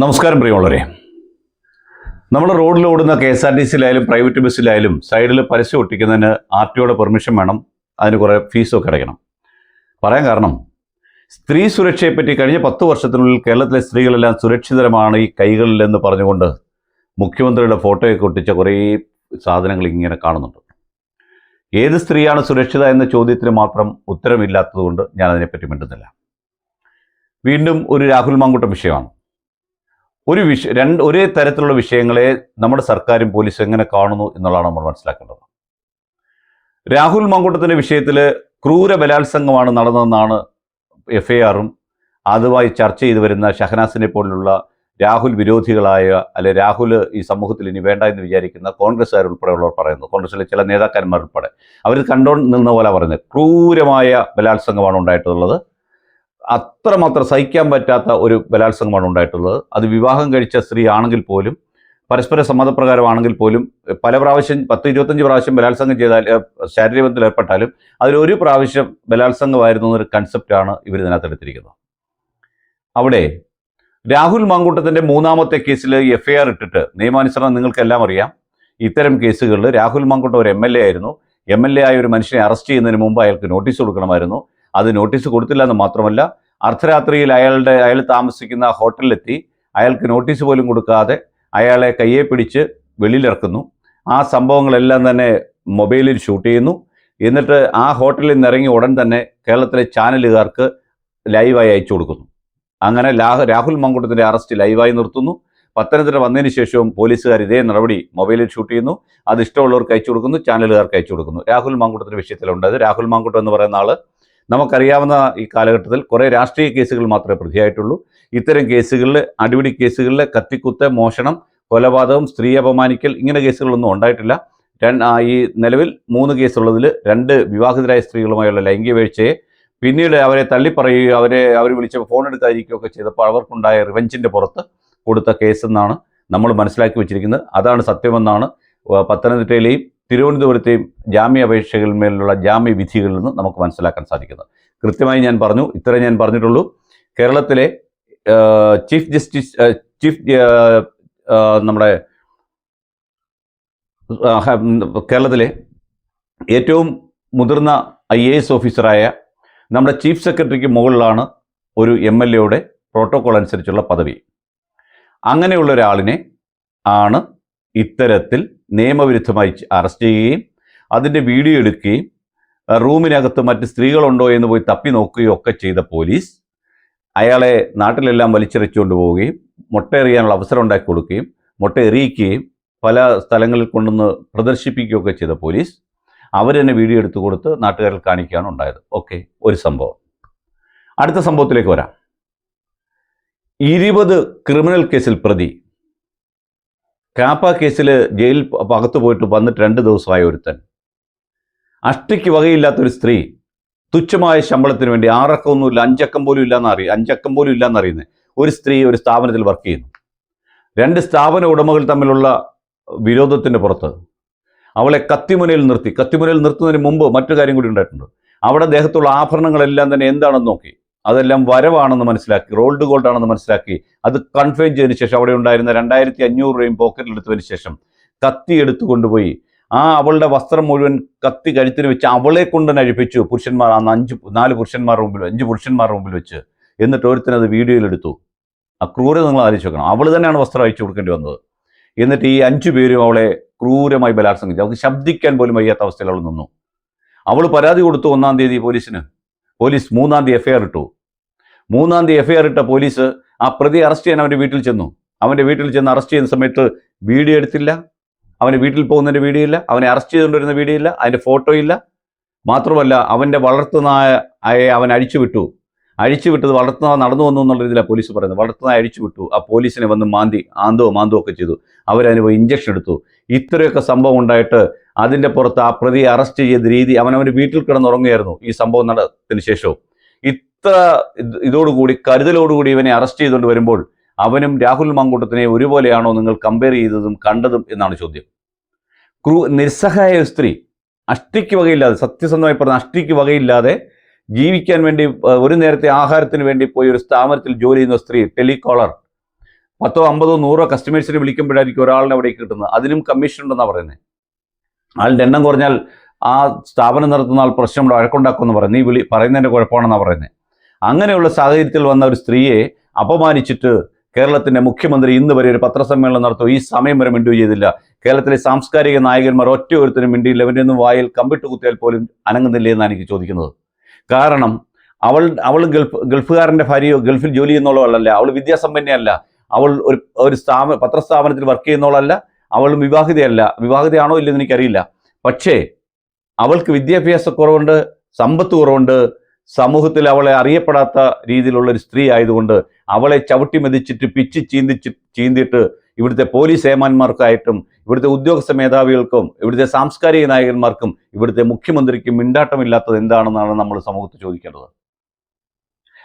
നമസ്കാരം പ്രിയമുള്ളവരെ. നമ്മൾ റോഡിൽ ഓടുന്ന കെ എസ് ആർ ടി സിയിലായാലും പ്രൈവറ്റ് ബസ്സിലായാലും സൈഡിൽ പരസ്യം ഒട്ടിക്കുന്നതിന് ആർ ടിയോടെ പെർമിഷൻ വേണം. അതിന് കുറേ ഫീസൊക്കെ അടയ്ക്കണം. പറയാൻ കാരണം സ്ത്രീ സുരക്ഷയെപ്പറ്റി കഴിഞ്ഞ പത്ത് വർഷത്തിനുള്ളിൽ കേരളത്തിലെ സ്ത്രീകളെല്ലാം സുരക്ഷിതരമാണ് ഈ കൈകളിൽ എന്ന് പറഞ്ഞുകൊണ്ട് മുഖ്യമന്ത്രിയുടെ ഫോട്ടോയൊക്കെ ഒട്ടിച്ച കുറേ സാധനങ്ങൾ ഇങ്ങനെ കാണുന്നുണ്ട്. ഏത് സ്ത്രീയാണ് സുരക്ഷിത എന്ന ചോദ്യത്തിന് മാത്രം ഉത്തരമില്ലാത്തതുകൊണ്ട് ഞാൻ അതിനെപ്പറ്റി മിണ്ടുന്നില്ല. വീണ്ടും ഒരു രാഹുൽ മാങ്കുട്ടം വിഷയമാണ്. ഒരു വിഷ രണ്ട് ഒരേ തരത്തിലുള്ള വിഷയങ്ങളെ നമ്മുടെ സർക്കാരും പോലീസും എങ്ങനെ കാണുന്നു എന്നുള്ളതാണ് നമ്മൾ മനസ്സിലാക്കേണ്ടത്. രാഹുൽ മങ്കൂട്ടത്തിന്റെ വിഷയത്തിൽ ക്രൂര ബലാത്സംഗമാണ് നടന്നതെന്നാണ് എഫ് ഐ ആറും അതുമായി ചർച്ച ചെയ്തു വരുന്ന ഷഹനാസിനെ പോലുള്ള രാഹുൽ വിരോധികളായ അല്ലെ രാഹുൽ ഈ സമൂഹത്തിൽ ഇനി വേണ്ട എന്ന് വിചാരിക്കുന്ന കോൺഗ്രസ്സുകാർ ഉൾപ്പെടെയുള്ളവർ പറയുന്നു. കോൺഗ്രസിലെ ചില നേതാക്കന്മാർ ഉൾപ്പെടെ അവർ കണ്ടോ നിന്ന പോലെ പറയുന്നത് ക്രൂരമായ ബലാത്സംഗമാണ് ഉണ്ടായിട്ടുള്ളത്. അത്രമാത്രം സഹിക്കാൻ പറ്റാത്ത ഒരു ബലാത്സംഗമാണ് ഉണ്ടായിട്ടുള്ളത്. അത് വിവാഹം കഴിച്ച സ്ത്രീ ആണെങ്കിൽ പോലും പരസ്പര സമ്മതപ്രകാരമാണെങ്കിൽ പോലും പല പ്രാവശ്യം പത്ത് ഇരുപത്തഞ്ച് പ്രാവശ്യം ബലാത്സംഗം ചെയ്താൽ ശാരീരബന്ധത്തിൽ ഏർപ്പെട്ടാലും അതിലൊരു പ്രാവശ്യം ബലാത്സംഗമായിരുന്നു എന്നൊരു കൺസെപ്റ്റാണ് ഇവർ ഇതിനകത്ത് എടുത്തിരിക്കുന്നത്. അവിടെ രാഹുൽ മാങ്കൂട്ടത്തിന്റെ മൂന്നാമത്തെ കേസിൽ എഫ്ഐആർ ഇട്ടിട്ട് നിയമാനുസരണം നിങ്ങൾക്കെല്ലാം അറിയാം ഇത്തരം കേസുകളിൽ രാഹുൽ മാങ്കൂട്ടം ഒരു എം എൽ എ ആയിരുന്നു. എം എൽ എ ആയ ഒരു മനുഷ്യനെ അറസ്റ്റ് ചെയ്യുന്നതിന് മുമ്പ് അയാൾക്ക് നോട്ടീസ് കൊടുക്കണമായിരുന്നു. അത് നോട്ടീസ് കൊടുത്തില്ല എന്ന് മാത്രമല്ല അർദ്ധരാത്രിയിൽ അയാളുടെ അയാൾ താമസിക്കുന്ന ഹോട്ടലിലെത്തി അയാൾക്ക് നോട്ടീസ് പോലും കൊടുക്കാതെ അയാളെ കയ്യെ പിടിച്ച് വെളിയിലിറക്കുന്നു. ആ സംഭവങ്ങളെല്ലാം തന്നെ മൊബൈലിൽ ഷൂട്ട് ചെയ്യുന്നു. എന്നിട്ട് ആ ഹോട്ടലിൽ നിന്ന് ഇറങ്ങി ഉടൻ തന്നെ കേരളത്തിലെ ചാനലുകാർക്ക് ലൈവായി അയച്ചു കൊടുക്കുന്നു. അങ്ങനെ രാഹുൽ മങ്കുട്ടത്തിന്റെ അറസ്റ്റ് ലൈവായി നിർത്തുന്നു. പത്തനംതിട്ട വന്നതിന് ശേഷവും പോലീസുകാർ ഇതേ നടപടി മൊബൈലിൽ ഷൂട്ട് ചെയ്യുന്നു. അത് ഇഷ്ടമുള്ളവർക്ക് അയച്ചു കൊടുക്കുന്നു ചാനലുകാർക്ക് അയച്ചു കൊടുക്കുന്നു. രാഹുൽ മാങ്കുട്ടത്തിന്റെ വിഷയത്തിലുണ്ടായത് രാഹുൽ മാങ്കുട്ടം എന്ന് പറയുന്ന ആൾ നമുക്കറിയാവുന്ന ഈ കാലഘട്ടത്തിൽ കുറേ രാഷ്ട്രീയ കേസുകൾ മാത്രമേ പ്രതിയായിട്ടുള്ളൂ. ഇത്തരം കേസുകളിൽ അടിപിടി കേസുകളിൽ കത്തിക്കുത്ത് മോഷണം കൊലപാതകം സ്ത്രീ അപമാനിക്കൽ ഇങ്ങനെ കേസുകളൊന്നും ഉണ്ടായിട്ടില്ല. ഈ നിലവിൽ മൂന്ന് കേസുള്ളതിൽ രണ്ട് വിവാഹിതരായ സ്ത്രീകളുമായുള്ള ലൈംഗിക വീഴ്ചയെ പിന്നീട് അവരെ തള്ളിപ്പറയുകയോ അവരെ അവർ വിളിച്ച ഫോൺ എടുക്കാതിരിക്കുകയൊക്കെ ചെയ്തപ്പോൾ അവർക്കുണ്ടായ റിവഞ്ചിന്റെ പുറത്ത് കൊടുത്ത കേസെന്നാണ് നമ്മൾ മനസ്സിലാക്കി വെച്ചിരിക്കുന്നത്. അതാണ് സത്യമെന്നാണ് പത്തനംതിട്ടയിലെയും തിരുവനന്തപുരത്തെയും ജാമ്യ അപേക്ഷകളിന്മേലുള്ള ജാമ്യ വിധികളിൽ നിന്ന് നമുക്ക് മനസ്സിലാക്കാൻ സാധിക്കുന്നത് കൃത്യമായി ഞാൻ പറഞ്ഞു ഇത്രയും ഞാൻ പറഞ്ഞിട്ടുള്ളൂ. കേരളത്തിലെ ചീഫ് ജസ്റ്റിസ് ചീഫ് നമ്മുടെ കേരളത്തിലെ ഏറ്റവും മുതിർന്ന ഐ എ എസ് ഓഫീസറായ നമ്മുടെ ചീഫ് സെക്രട്ടറിക്ക് മുകളിലാണ് ഒരു എം എൽ എയുടെ പ്രോട്ടോകോൾ അനുസരിച്ചുള്ള പദവി. അങ്ങനെയുള്ള ഒരാളിനെ ആണ് ഇത്തരത്തിൽ നിയമവിരുദ്ധമായി അറസ്റ്റ് ചെയ്യുകയും അതിന്റെ വീഡിയോ എടുക്കുകയും റൂമിനകത്ത് മറ്റ് സ്ത്രീകളുണ്ടോ എന്ന് പോയി തപ്പി നോക്കുകയും ഒക്കെ ചെയ്ത പോലീസ് അയാളെ നാട്ടിലെല്ലാം വലിച്ചെറിച്ചുകൊണ്ട് പോവുകയും മുട്ട എറിയാനുള്ള അവസരം ഉണ്ടാക്കി കൊടുക്കുകയും മുട്ട എറിയിക്കുകയും പല സ്ഥലങ്ങളിൽ കൊണ്ടുവന്ന് പ്രദർശിപ്പിക്കുകയൊക്കെ ചെയ്ത പോലീസ് അവർ തന്നെ വീഡിയോ എടുത്തു കൊടുത്ത് നാട്ടുകാരിൽ കാണിക്കുകയാണ് ഉണ്ടായത്. ഓക്കെ ഒരു സംഭവം. അടുത്ത സംഭവത്തിലേക്ക് വരാം. ഇരുപത് ക്രിമിനൽ കേസിൽ പ്രതി കാപ്പ കേസിൽ ജയിൽ അകത്ത് പോയിട്ട് വന്നിട്ട് രണ്ട് ദിവസമായ ഒരുത്തൻ. അഷ്ടിക്ക് വകയില്ലാത്തൊരു സ്ത്രീ തുച്ഛമായ ശമ്പളത്തിന് വേണ്ടി ആറക്കമൊന്നുമില്ല അഞ്ചക്കം പോലും ഇല്ലാന്ന് അറിയ അഞ്ചക്കം പോലും ഇല്ലാന്ന് അറിയുന്നത് ഒരു സ്ത്രീ ഒരു സ്ഥാപനത്തിൽ വർക്ക് ചെയ്യുന്നു. രണ്ട് സ്ഥാപന ഉടമകൾ തമ്മിലുള്ള വിരോധത്തിന്റെ പുറത്ത് അവളെ കത്തിമുനയിൽ നിർത്തി. കത്തിമുനയിൽ നിർത്തുന്നതിന് മുമ്പ് മറ്റു കാര്യം കൂടി ഉണ്ടായിട്ടുണ്ട്. അവിടെ ദേഹത്തുള്ള ആഭരണങ്ങളെല്ലാം തന്നെ എന്താണെന്ന് നോക്കി. അതെല്ലാം വരവാണെന്ന് മനസ്സിലാക്കി റോൾഡ് ഗോൾഡ് ആണെന്ന് മനസ്സിലാക്കി. അത് കൺഫേം ചെയ്തതിന് ശേഷം അവിടെ ഉണ്ടായിരുന്ന രണ്ടായിരത്തി അഞ്ഞൂറ് രൂപയും പോക്കറ്റിൽ എടുത്തതിന് ശേഷം കത്തി എടുത്തു കൊണ്ടുപോയി. ആ അവളുടെ വസ്ത്രം മുഴുവൻ കത്തി കഴുത്തിന് വെച്ച് അവളെ കൊണ്ട് തന്നെ അഴിപ്പിച്ചു. പുരുഷന്മാർ അന്ന് അഞ്ച് നാല് പുരുഷന്മാരുടെ മുമ്പിൽ അഞ്ച് പുരുഷന്മാരുടെ മുമ്പിൽ വെച്ച്. എന്നിട്ട് ഒരുത്തനത് വീഡിയോയിൽ എടുത്തു. ആ ക്രൂരത നിങ്ങൾ ആലോചിച്ച് നോക്കണം. അവൾ തന്നെയാണ് വസ്ത്രം അയച്ചു കൊടുക്കേണ്ടി വന്നത്. എന്നിട്ട് ഈ അഞ്ചു പേരും അവളെ ക്രൂരമായി ബലാത്സംഗിച്ചു. അവൾക്ക് ശബ്ദിക്കാൻ പോലും വയ്യാത്ത അവസ്ഥയിൽ അവൾ നിന്നു. അവൾ പരാതി കൊടുത്തു ഒന്നാം തീയതി പോലീസിന്. പോലീസ് മൂന്നാം തീയതി എഫ്ഐആർ ഇട്ടു. മൂന്നാം തീയതി എഫ്ഐആർ ഇട്ട പോലീസ് ആ പ്രതി അറസ്റ്റ് ചെയ്യാൻ അവന്റെ വീട്ടിൽ ചെന്നു. അവന്റെ വീട്ടിൽ ചെന്ന് അറസ്റ്റ് ചെയ്യുന്ന സമയത്ത് വീഡിയോ എടുത്തില്ല. അവന് വീട്ടിൽ പോകുന്നതിന്റെ വീഡിയോ ഇല്ല. അവനെ അറസ്റ്റ് ചെയ്തുകൊണ്ടിരുന്ന വീഡിയോ ഇല്ല. അതിന്റെ ഫോട്ടോ ഇല്ല. മാത്രമല്ല അവന്റെ വളർത്തുനായ അവൻ അഴിച്ചുവിട്ടു അഴിച്ചുവിട്ടത് വളർത്തുന്ന നടന്നു വന്നു എന്നുള്ള രീതിയിലാണ് പോലീസ് പറയുന്നത്. വളർത്തുന്ന അഴിച്ചുവിട്ടു ആ പോലീസിനെ വന്ന് മാന്തി ആന്തോ മാന്തോ ഒക്കെ ചെയ്തു. അവരതിന് ഇഞ്ചക്ഷൻ എടുത്തു. ഇത്രയൊക്കെ സംഭവം ഉണ്ടായിട്ട് അതിന്റെ പുറത്ത് ആ പ്രതിയെ അറസ്റ്റ് ചെയ്ത രീതി അവനവൻ വീട്ടിൽ കിടന്നുറങ്ങുകയായിരുന്നു ഈ സംഭവം നടത്തിന് ശേഷവും. ഇത്ര ഇത് ഇതോടുകൂടി കരുതലോടുകൂടി ഇവനെ അറസ്റ്റ് ചെയ്തുകൊണ്ട് വരുമ്പോൾ അവനും രാഹുൽ മാങ്കൂട്ടത്തിനെ ഒരുപോലെയാണോ നിങ്ങൾ കമ്പയർ ചെയ്തതും കണ്ടതും എന്നാണ് ചോദ്യം. ക്രൂ നിസ്സഹായ സ്ത്രീ അഷ്ടിക്ക് വകയില്ലാതെ സത്യസന്ധമായി പറഞ്ഞ അഷ്ടിക്ക് വകയില്ലാതെ ജീവിക്കാൻ വേണ്ടി ഒരു നേരത്തെ ആഹാരത്തിന് വേണ്ടി പോയി ഒരു സ്ഥാപനത്തിൽ ജോലി ചെയ്യുന്ന സ്ത്രീ ടെലികോളർ. പത്തോ അമ്പതോ നൂറോ കസ്റ്റമേഴ്സിനെ വിളിക്കുമ്പോഴായിരിക്കും ഒരാളിനെ അവിടേക്ക് കിട്ടുന്നത്. അതിനും കമ്മീഷൻ ഉണ്ടെന്നാണ് പറയുന്നത് ആളുടെ എണ്ണം കുറഞ്ഞാൽ ആ സ്ഥാപനം നടത്തുന്ന ആൾ പ്രശ്നം വഴക്കുണ്ടാക്കുമെന്ന് പറയും നീ വിളി പറയുന്നതിന്റെ കുഴപ്പമാണെന്നാണ് പറയുന്നത് അങ്ങനെയുള്ള സാഹചര്യത്തിൽ വന്ന ഒരു സ്ത്രീയെ അപമാനിച്ചിട്ട് കേരളത്തിന്റെ മുഖ്യമന്ത്രി ഇന്ന് വരെ ഒരു പത്രസമ്മേളനം നടത്തും. ഈ സമയം വരെ മിണ്ടു ചെയ്തില്ല. കേരളത്തിലെ സാംസ്കാരിക നായകന്മാർ ഒറ്റ ഒരുത്തരും മിണ്ടിയില്ല. ഒന്നും വായിൽ കമ്പിട്ട് കുത്തിയാൽ പോലും അനങ്ങുന്നില്ലേ എന്നാണ് എനിക്ക് ചോദിക്കുന്നത്. കാരണം അവൾ അവൾ ഗൾഫ് ഗൾഫുകാരന്റെ ഭാര്യയോ ഗൾഫിൽ ജോലി ചെയ്യുന്നവളല്ല അവൾ വിദ്യാസമ്പന്നയല്ല. അവൾ ഒരു ഒരു സ്ഥാപന പത്രസ്ഥാപനത്തിൽ വർക്ക് ചെയ്യുന്നവളല്ല. അവൾ വിവാഹിതയല്ല. വിവാഹിതയാണോ ഇല്ലെന്ന് എനിക്കറിയില്ല. പക്ഷേ അവൾക്ക് വിദ്യാഭ്യാസ കുറവുണ്ട് സമ്പത്ത് കുറവുണ്ട് സമൂഹത്തിൽ അവളെ അറിയപ്പെടാത്ത രീതിയിലുള്ള ഒരു സ്ത്രീ ആയതുകൊണ്ട് അവളെ ചവിട്ടി മെതിച്ചിട്ട് പിച്ച് ചീന്തിച്ച് ചീന്തിയിട്ട് ഇവിടുത്തെ പോലീസ് ഏമാന്മാർക്കായിട്ടും ഇവിടുത്തെ ഉദ്യോഗസ്ഥ മേധാവികൾക്കും ഇവിടുത്തെ സാംസ്കാരിക നായകന്മാർക്കും ഇവിടുത്തെ മുഖ്യമന്ത്രിക്കും മിണ്ടാട്ടമില്ലാത്തത് എന്താണെന്നാണ് നമ്മൾ സമൂഹത്തിൽ ചോദിക്കേണ്ടത്.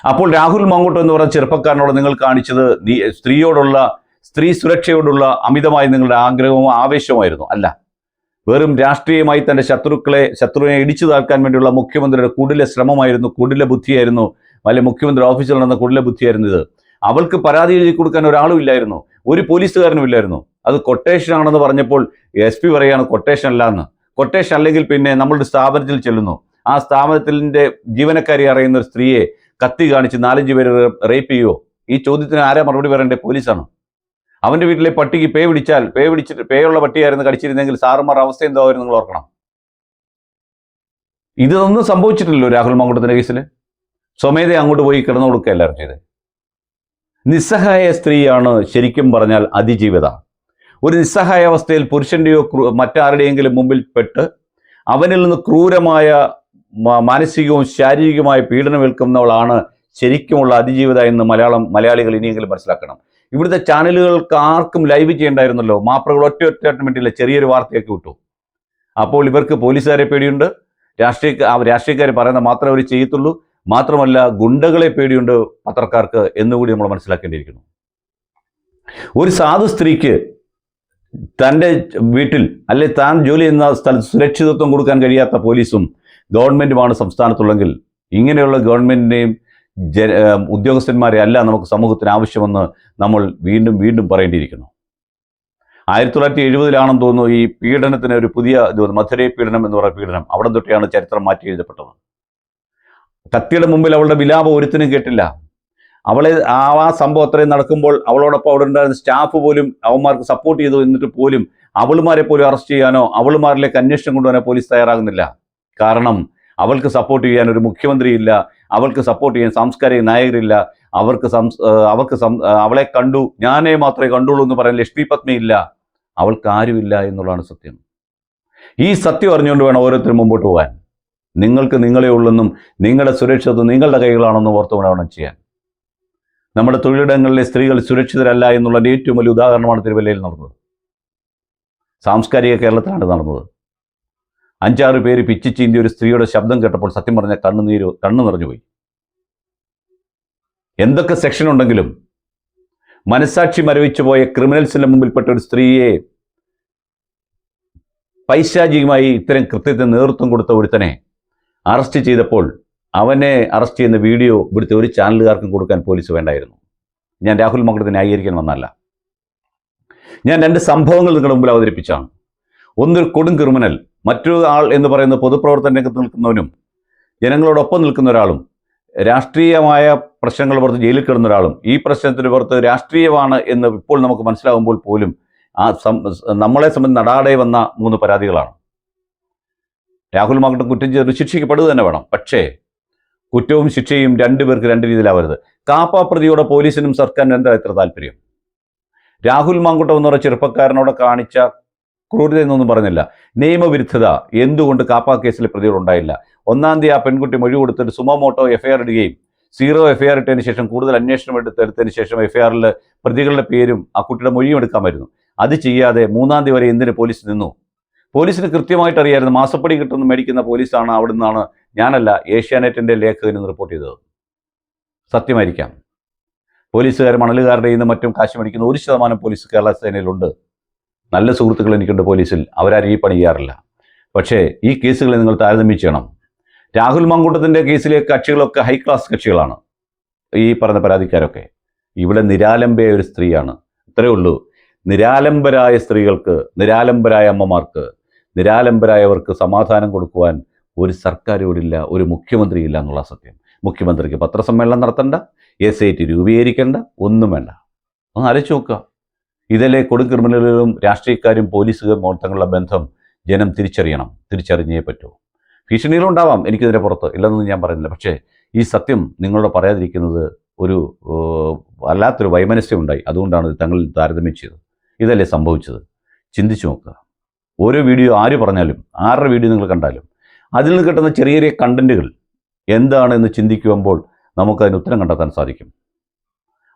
അപ്പോൾ രാഹുൽ മങ്കോട്ടോ എന്ന് പറഞ്ഞ ചെറുപ്പക്കാരനോട് നിങ്ങൾ കാണിച്ചത് സ്ത്രീയോടുള്ള സ്ത്രീ സുരക്ഷയോടുള്ള അമിതമായി നിങ്ങളുടെ ആഗ്രഹവും ആവേശവുമായിരുന്നു. അല്ല വെറും രാഷ്ട്രീയമായി തന്റെ ശത്രുക്കളെ ശത്രുവിനെ ഇടിച്ചു താൽക്കാൻ വേണ്ടിയുള്ള മുഖ്യമന്ത്രിയുടെ കുടില ശ്രമമായിരുന്നു കുടില ബുദ്ധിയായിരുന്നു വലിയ മുഖ്യമന്ത്രി ഓഫീസിൽ നടന്ന കുടില ബുദ്ധിയായിരുന്നു ഇത്. അവൾക്ക് പരാതി എഴുതി കൊടുക്കാൻ ഒരാളും ഇല്ലായിരുന്നു ഒരു പോലീസുകാരനും ഇല്ലായിരുന്നു. അത് കൊട്ടേഷൻ ആണെന്ന് പറഞ്ഞപ്പോൾ എസ് പി പറയാണ് കൊട്ടേഷൻ അല്ല എന്ന്. കൊട്ടേഷൻ അല്ലെങ്കിൽ പിന്നെ നമ്മളുടെ സ്ഥാപനത്തിൽ ചെല്ലുന്നു. ആ സ്ഥാപനത്തിന്റെ ജീവനക്കാരി അറിയുന്ന ഒരു സ്ത്രീയെ കത്തി കാണിച്ച് നാലഞ്ച് പേര് റേപ്പ് ചെയ്യുമോ ഈ ചോദ്യത്തിന് ആരാ മറുപടി പറയേണ്ടത്? പോലീസാണ്? അവന്റെ വീട്ടിലെ പട്ടിക്ക് പേ പിടിച്ചാൽ പേ പിടിച്ചിട്ട് പേയുള്ള പട്ടിയായിരുന്നു കടിച്ചിരുന്നെങ്കിൽ സാറുമാർ അവസ്ഥ എന്തായിരുന്നു നിങ്ങൾ ഓർക്കണം. ഇതൊന്നും സംഭവിച്ചിട്ടില്ലല്ലോ രാഹുൽ മങ്കുട്ടത്തിന്റെ കേസിൽ സ്വമേധ അങ്ങോട്ട് പോയി കിടന്നു കൊടുക്കുക എല്ലാവരും ചെയ്ത് നിസ്സഹായ സ്ത്രീയാണ് ശരിക്കും പറഞ്ഞാൽ അതിജീവിത. ഒരു നിസ്സഹായ അവസ്ഥയിൽ പുരുഷന്റെയോ ക്രൂ- മറ്റാരുടെയെങ്കിലും മുമ്പിൽ പെട്ട് അവനിൽ നിന്ന് ക്രൂരമായ മാനസികവും ശാരീരികവുമായ പീഡനം ഏൽക്കുന്നവളാണ് ശരിക്കുമുള്ള അതിജീവിത എന്ന് മലയാളം മലയാളികൾ ഇനിയെങ്കിലും മനസ്സിലാക്കണം. ഇവിടുത്തെ ചാനലുകൾക്ക് ആർക്കും ലൈവ് ചെയ്യണ്ടായിരുന്നല്ലോ. മാപ്രകൾ ഒറ്റ ഒറ്റ മിനിറ്റില്ല ചെറിയൊരു വാർത്തയൊക്കെ വിട്ടു. അപ്പോൾ ഇവർക്ക് പോലീസുകാരെ പേടിയുണ്ട്. രാഷ്ട്രീയ രാഷ്ട്രീയക്കാർ പറയുന്ന മാത്രമേ അവർ ചെയ്യത്തുള്ളൂ. മാത്രമല്ല ഗുണ്ടകളെ പേടിയുണ്ട് പത്രക്കാർക്ക് എന്നുകൂടി നമ്മൾ മനസ്സിലാക്കേണ്ടിയിരിക്കുന്നു. ഒരു സാധു സ്ത്രീക്ക് തന്റെ വീട്ടിൽ അല്ലെ താൻ ജോലി ചെയ്യുന്ന സ്ഥലത്ത് സുരക്ഷിതത്വം കൊടുക്കാൻ കഴിയാത്ത പോലീസും ഗവൺമെന്റുമാണ് സംസ്ഥാനത്തുള്ളെങ്കിൽ ഇങ്ങനെയുള്ള ഗവൺമെന്റിനെയും ജ ഉദ്യോഗസ്ഥന്മാരെ അല്ല നമുക്ക് സമൂഹത്തിന് ആവശ്യമെന്ന് നമ്മൾ വീണ്ടും വീണ്ടും പറയേണ്ടിയിരിക്കുന്നു. ആയിരത്തി തൊള്ളായിരത്തി എഴുപതിലാണെന്ന് തോന്നുന്നു ഈ പീഡനത്തിന് ഒരു പുതിയ ഇത്. മധുരൈ പീഡനം എന്ന് പറയുന്ന പീഡനം. അവിടെ തൊട്ടിയാണ് ചരിത്രം മാറ്റി എഴുതപ്പെട്ടത്. കത്തിയുടെ മുമ്പിൽ അവളുടെ വിലാപം ഒരുത്തിനും കേട്ടില്ല. അവളെ ആ ആ സംഭവം അത്രയും നടക്കുമ്പോൾ അവളോടൊപ്പം അവിടെ ഉണ്ടായിരുന്ന സ്റ്റാഫ് പോലും അവന്മാർക്ക് സപ്പോർട്ട് ചെയ്തു എന്നിട്ട് പോലും അവളുമാരെ പോലും അറസ്റ്റ് ചെയ്യാനോ അവളുമാരിലേക്ക് അന്വേഷണം കൊണ്ടുവരാനോ പോലീസ് തയ്യാറാകുന്നില്ല. കാരണം അവൾക്ക് സപ്പോർട്ട് ചെയ്യാൻ ഒരു മുഖ്യമന്ത്രിയില്ല അവൾക്ക് സപ്പോർട്ട് ചെയ്യാൻ സാംസ്കാരിക നായകരില്ല. അവർക്ക് സംസ് അവർക്ക് അവളെ കണ്ടു. ഞാനേ മാത്രമേ കണ്ടുള്ളൂ എന്ന് പറയാൻ ലക്ഷ്മി ഇല്ല. അവൾക്ക് ആരുമില്ല എന്നുള്ളതാണ് സത്യം. ഈ സത്യം അറിഞ്ഞുകൊണ്ട് വേണം ഓരോരുത്തരും മുമ്പോട്ട് പോകാൻ. നിങ്ങൾക്ക് നിങ്ങളെ ഉള്ളെന്നും നിങ്ങളുടെ സുരക്ഷിതത്വം നിങ്ങളുടെ കൈകളാണെന്നും ഓർത്തുകൊണ്ട് വേണം ചെയ്യാൻ. നമ്മുടെ തൊഴിലിടങ്ങളിലെ സ്ത്രീകൾ സുരക്ഷിതരല്ല എന്നുള്ളതിന്റെ ഏറ്റവും വലിയ ഉദാഹരണമാണ് തിരുവല്ലയിൽ നടന്നത്. സാംസ്കാരിക കേരളത്തിലാണ് നടന്നത്. അഞ്ചാറ് പേര് പിച്ചി ചീന്തി ഒരു സ്ത്രീയുടെ ശബ്ദം കേട്ടപ്പോൾ സത്യം പറഞ്ഞ കണ്ണുനീര് കണ്ണു നിറഞ്ഞുപോയി. എന്തൊക്കെ സെക്ഷൻ ഉണ്ടെങ്കിലും മനസാക്ഷി മരവിച്ചു പോയ ക്രിമിനൽസിന്റെ മുമ്പിൽപ്പെട്ട ഒരു സ്ത്രീയെ പൈശാചികമായി ഇത്തരം കൃത്യത്തിന് നേതൃത്വം കൊടുത്ത ഒരുത്തനെ അറസ്റ്റ് ചെയ്തപ്പോൾ അവനെ അറസ്റ്റ് ചെയ്യുന്ന വീഡിയോ ഇവിടുത്തെ ഒരു ചാനലുകാർക്കും കൊടുക്കാൻ പോലീസ് വേണ്ടായിരുന്നു. ഞാൻ രാഹുൽ മകുടത്തെ ന്യായീകരിക്കാൻ വന്നല്ല ഞാൻ രണ്ട് സംഭവങ്ങൾ നിങ്ങളുടെ മുമ്പിൽ അവതരിപ്പിച്ചാണ്. ഒന്നൊരു കൊടും ക്രിമിനൽ മറ്റൊരു ആൾ എന്ന് പറയുന്ന പൊതുപ്രവർത്തന രംഗത്ത് നിൽക്കുന്നവനും ജനങ്ങളോടൊപ്പം നിൽക്കുന്ന ഒരാളും രാഷ്ട്രീയമായ പ്രശ്നങ്ങൾ പുറത്ത് ജയിലിൽ കിടന്ന ഒരാളും ഈ പ്രശ്നത്തിന് പുറത്ത് രാഷ്ട്രീയമാണ് എന്ന് ഇപ്പോൾ നമുക്ക് മനസ്സിലാകുമ്പോൾ പോലും ആ നമ്മളെ സംബന്ധിച്ച് നടാടെ വന്ന മൂന്ന് പരാതികളാണ്. രാഹുൽ മാങ്കട്ടം കുറ്റം ചെയ്ത് ശിക്ഷിക്കപ്പെടുക തന്നെ വേണം. പക്ഷേ കുറ്റവും ശിക്ഷയും രണ്ടുപേർക്ക് രണ്ട് രീതിയിലാവരുത്. കാപ്പ പ്രതിയോടെ പോലീസിനും സർക്കാരിനും എന്താ ഇത്ര താല്പര്യം? രാഹുൽ മാങ്കുട്ടം എന്ന് പറഞ്ഞ ചെറുപ്പക്കാരനോട് കാണിച്ച ക്രൂരത എന്നൊന്നും പറഞ്ഞില്ല. നിയമവിരുദ്ധത എന്തുകൊണ്ട് കാപ്പ കേസിലെ പ്രതികൾ ഉണ്ടായില്ല? ഒന്നാം തീയതി ആ പെൺകുട്ടി മൊഴി കൊടുത്തിട്ട് സുമോമോട്ടോ എഫ്ഐആർ ഇടുകയും സീറോ എഫ്ഐആർ ഇട്ടതിന് ശേഷം കൂടുതൽ അന്വേഷണം എടുത്തെടുത്തതിന് ശേഷം എഫ്ഐആറിൽ പ്രതികളുടെ പേരും ആ കുട്ടിയുടെ മൊഴിയും എടുക്കാമായിരുന്നു അത് ചെയ്യാതെ മൂന്നാം തീയതി വരെ എന്തിന് പോലീസ് നിന്നു? പോലീസിന് കൃത്യമായിട്ട് അറിയായിരുന്നു മാസപ്പടി കിട്ടുന്ന മേടിക്കുന്ന പോലീസാണ് അവിടെ നിന്നാണ് ഞാനല്ല ഏഷ്യാനെറ്റിന്റെ ലേഖകൻ ഇന്ന് റിപ്പോർട്ട് ചെയ്തത്. സത്യമായിരിക്കാം. പോലീസുകാർ മണലുകാരുടെ ഇന്ന് മറ്റും കാശ് മേടിക്കുന്ന ഒരു ശതമാനം പോലീസ് കേരള സേനയിലുണ്ട്. നല്ല സുഹൃത്തുക്കൾ എനിക്കുണ്ട് പോലീസിൽ. അവരാരും ഈ പണി ചെയ്യാറില്ല. പക്ഷേ ഈ കേസുകളെ നിങ്ങൾ താരതമ്യം ചെയ്യണം. രാഹുൽ മങ്കൂട്ടത്തിന്റെ കേസിലെ കക്ഷികളൊക്കെ ഹൈ ക്ലാസ് കക്ഷികളാണ്. ഈ പറഞ്ഞ പരാതിക്കാരൊക്കെ. ഇവിടെ നിരാലംബയായ ഒരു സ്ത്രീയാണ്. ഇത്രയേ ഉള്ളൂ. നിരാലംബരായ സ്ത്രീകൾക്ക് നിരാലംബരായ അമ്മമാർക്ക് നിരാലംബരായവർക്ക് സമാധാനം കൊടുക്കുവാൻ ഒരു സർക്കാർ ഇവിടില്ല ഒരു മുഖ്യമന്ത്രി ഇല്ല എന്നുള്ള സത്യം മുഖ്യമന്ത്രിക്ക് പത്രസമ്മേളനം നടത്തണ്ട എസ് ഐ ടി രൂപീകരിക്കേണ്ട ഒന്നും വേണ്ട. ഒന്ന് ആലോചിച്ച് നോക്കുക. ഇതിലെ കൊടും ക്രിമിനലുകളും രാഷ്ട്രീയക്കാരും പോലീസുകാരും തങ്ങളുടെ ബന്ധം ജനം തിരിച്ചറിയണം. തിരിച്ചറിഞ്ഞേ പറ്റൂ. ഭീഷണികളുണ്ടാവാം എനിക്കിതിന്റെ പുറത്ത് ഇല്ലെന്നൊന്നും ഞാൻ പറയുന്നില്ല. പക്ഷേ ഈ സത്യം നിങ്ങളോട് പറയാതിരിക്കുന്നത് ഒരു വല്ലാത്തൊരു വൈമനസ്യം ഉണ്ടായി. അതുകൊണ്ടാണ് തങ്ങളിൽ താരതമ്യം ചെയ്തത്. ഇതല്ലേ സംഭവിച്ചത്. ചിന്തിച്ചു നോക്കുക. ഓരോ വീഡിയോ ആര് പറഞ്ഞാലും ആരുടെ വീഡിയോ നിങ്ങൾ കണ്ടാലും അതിൽ നിന്ന് കിട്ടുന്ന ചെറിയ ചെറിയ കണ്ടന്റുകൾ എന്താണെന്ന് ചിന്തിക്കുമ്പോൾ നമുക്കതിന് ഉത്തരം കണ്ടെത്താൻ സാധിക്കും.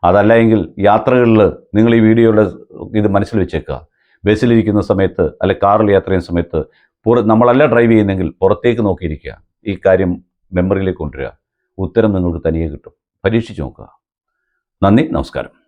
അതല്ല എങ്കിൽ യാത്രകളിൽ നിങ്ങൾ ഈ വീഡിയോയുടെ ഇത് മനസ്സിൽ വെച്ചേക്കുക. ബസ്സിലിരിക്കുന്ന സമയത്ത് അല്ലെ കാറിൽ യാത്ര ചെയ്യുന്ന സമയത്ത് പുറ നമ്മളല്ല ഡ്രൈവ് ചെയ്യുന്നെങ്കിൽ പുറത്തേക്ക് നോക്കിയിരിക്കുക. ഈ കാര്യം മെമ്മറിയിലേക്ക് കൊണ്ടുവരിക. ഉത്തരം നിങ്ങൾക്ക് തനിയെ കിട്ടും. പരീക്ഷിച്ച് നോക്കുക. നന്ദി നമസ്കാരം.